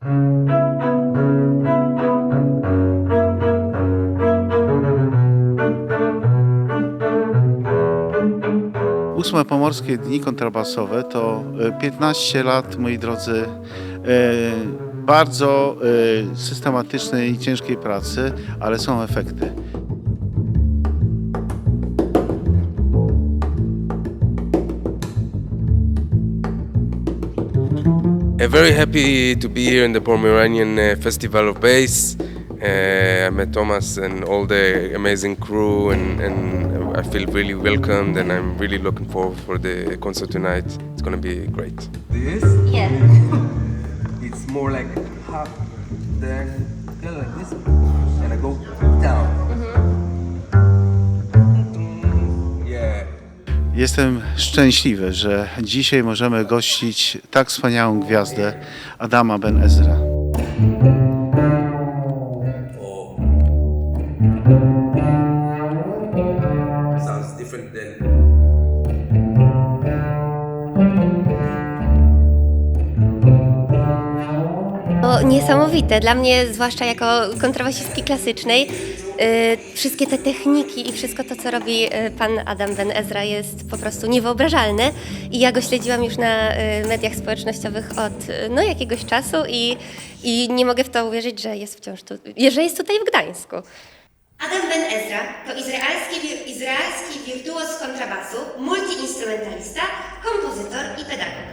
Ósme Pomorskie Dni Kontrabasowe to e, 15 lat, moi drodzy, e, bardzo e, systematycznej i ciężkiej pracy, ale są efekty. Uh, very happy to be here in the Pomeranian uh, Festival of Bass. Uh, I met Thomas and all the amazing crew, and, and I feel really welcomed. And I'm really looking forward for the concert tonight. It's gonna be great. This, Yeah. it's more like half, then yeah, like this, and I go down. Jestem szczęśliwy, że dzisiaj możemy gościć tak wspaniałą gwiazdę Adama Ben Ezra. Niesamowite. Dla mnie, zwłaszcza jako kontrabasistki klasycznej, wszystkie te techniki i wszystko to, co robi y, pan Adam Ben Ezra jest po prostu niewyobrażalne. I ja go śledziłam już na y, mediach społecznościowych od no, jakiegoś czasu i, i nie mogę w to uwierzyć, że jest wciąż tu, że jest tutaj w Gdańsku. Adam Ben Ezra to izraelski, izraelski wirtuoz kontrabasu, multiinstrumentalista, kompozytor i pedagog.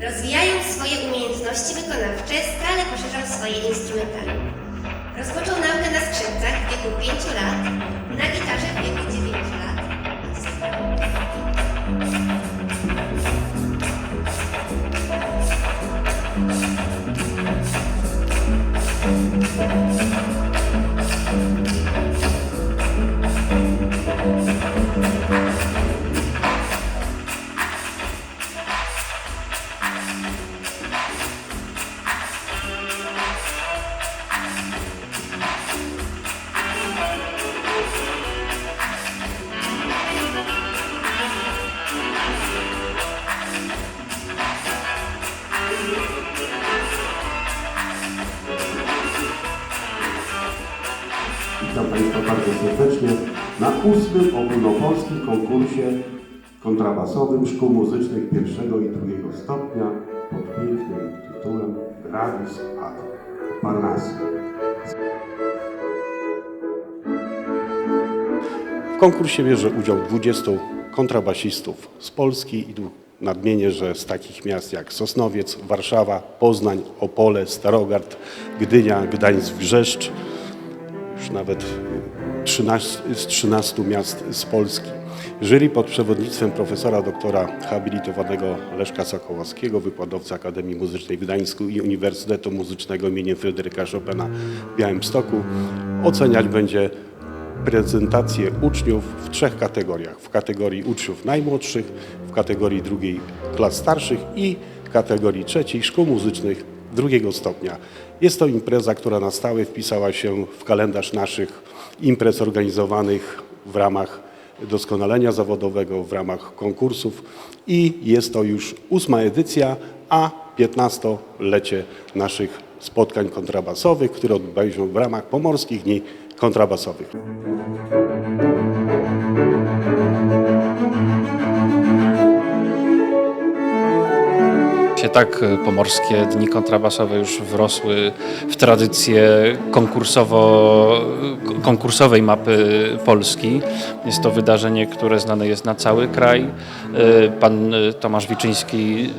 Rozwijając swoje umiejętności wykonawcze, stale poszerzał swoje instrumentarium. Rozpoczął naukę na skrzypcach w wieku 5 lat, na gitarze w wieku 9 lat. Witam Państwa bardzo serdecznie na ósmym ogólnopolskim konkursie kontrabasowym szkół muzycznych pierwszego i drugiego stopnia pod pięknym tytułem Gradus ad Parnassus. W konkursie bierze udział 20 kontrabasistów z Polski i nadmienię, że z takich miast jak Sosnowiec, Warszawa, Poznań, Opole, Starogard, Gdynia, Gdańsk, Wrzeszcz, nawet 13, z 13 miast z Polski. Jury pod przewodnictwem profesora doktora habilitowanego Leszka Sokołowskiego, wykładowcy Akademii Muzycznej w Gdańsku i Uniwersytetu Muzycznego im. Fryderyka Chopina w Białymstoku oceniać będzie prezentację uczniów w trzech kategoriach. W kategorii uczniów najmłodszych, w kategorii drugiej klas starszych i kategorii trzeciej szkół muzycznych drugiego stopnia. Jest to impreza, która na stałe wpisała się w kalendarz naszych imprez organizowanych w ramach doskonalenia zawodowego, w ramach konkursów i jest to już ósma edycja, a 15-lecie naszych spotkań kontrabasowych, które odbywają się w ramach Pomorskich Dni Kontrabasowych. Się tak e, pomorskie dni kontrabasowe już wrosły w tradycję konkursowo, konkursowej mapy Polski. Jest to wydarzenie, które znane jest na cały kraj. E, Pan e, Tomasz Wiczyński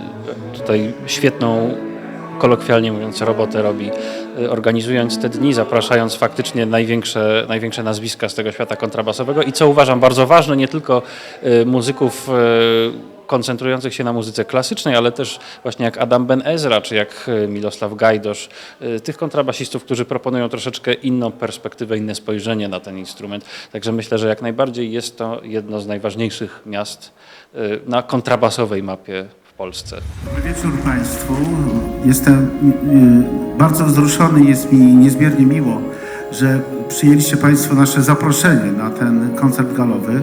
tutaj świetną kolokwialnie mówiąc, robotę robi, organizując te dni, zapraszając faktycznie największe, największe nazwiska z tego świata kontrabasowego i co uważam bardzo ważne, nie tylko muzyków koncentrujących się na muzyce klasycznej, ale też właśnie jak Adam Ben Ezra, czy jak y, Milosław Gajdosz, y, tych kontrabasistów, którzy proponują troszeczkę inną perspektywę, inne spojrzenie na ten instrument. Także myślę, że jak najbardziej jest to jedno z najważniejszych miast y, na kontrabasowej mapie w Polsce. Dobry wieczór Państwu. Jestem bardzo wzruszony, jest mi niezmiernie miło, że przyjęliście Państwo nasze zaproszenie na ten koncert galowy.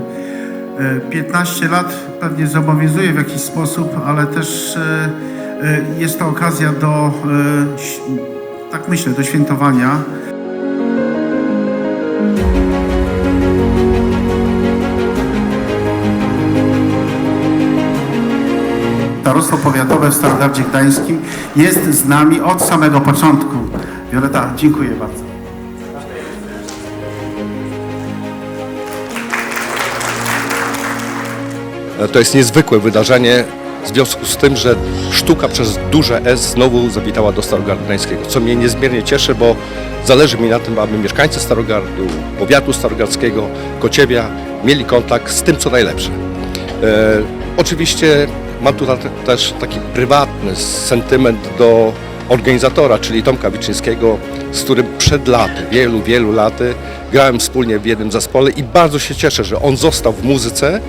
E, 15 lat pewnie zobowiązuje w jakiś sposób, ale też e, Jest to okazja do, e, tak myślę, do świętowania. Starostwo Powiatowe w Starogardzie Gdańskim jest z nami od samego początku. Violeta, dziękuję bardzo. To jest niezwykłe wydarzenie w związku z tym, że sztuka przez duże S znowu zawitała do Starogardu Gdańskiego, co mnie niezmiernie cieszy, bo zależy mi na tym, aby mieszkańcy Starogardu, powiatu starogardzkiego, Kociewia mieli kontakt z tym, co najlepsze. E, oczywiście mam tu też taki prywatny sentyment do organizatora, czyli Tomka Wiczyńskiego, z którym przed laty, wielu, wielu laty grałem wspólnie w jednym zespole i bardzo się cieszę, że on został w muzyce,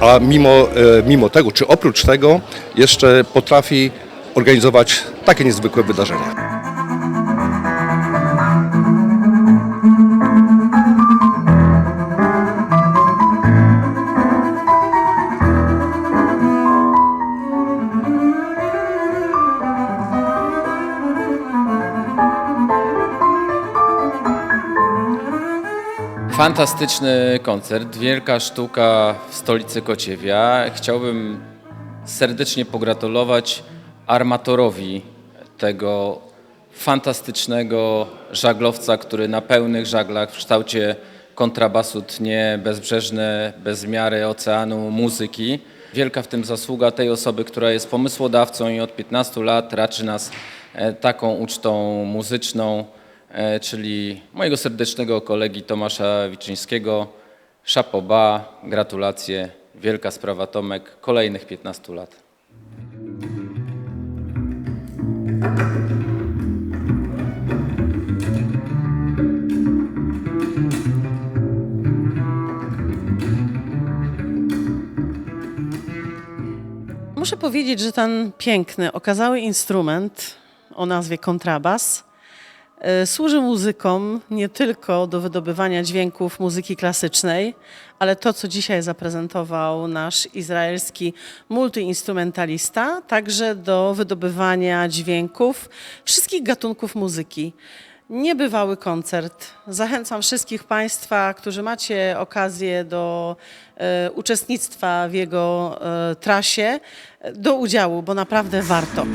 a mimo, e, mimo tego, czy oprócz tego, jeszcze potrafi organizować takie niezwykłe wydarzenia. Fantastyczny koncert, wielka sztuka w stolicy Kociewia. Chciałbym serdecznie pogratulować armatorowi tego fantastycznego żaglowca, który na pełnych żaglach w kształcie kontrabasu tnie bezbrzeżne, bez miary oceanu muzyki. Wielka w tym zasługa tej osoby, która jest pomysłodawcą i od 15 lat raczy nas e, taką ucztą muzyczną czyli mojego serdecznego kolegi Tomasza Wiczyńskiego. Szapoba, gratulacje, wielka sprawa Tomek, kolejnych 15 lat. Muszę powiedzieć, że ten piękny, okazały instrument o nazwie kontrabas e, służy muzykom nie tylko do wydobywania dźwięków muzyki klasycznej, ale to, co dzisiaj zaprezentował nasz izraelski multiinstrumentalista, także do wydobywania dźwięków wszystkich gatunków muzyki. Niebywały koncert. Zachęcam wszystkich Państwa, którzy macie okazję do e, uczestnictwa w jego e, trasie, do udziału, bo naprawdę warto.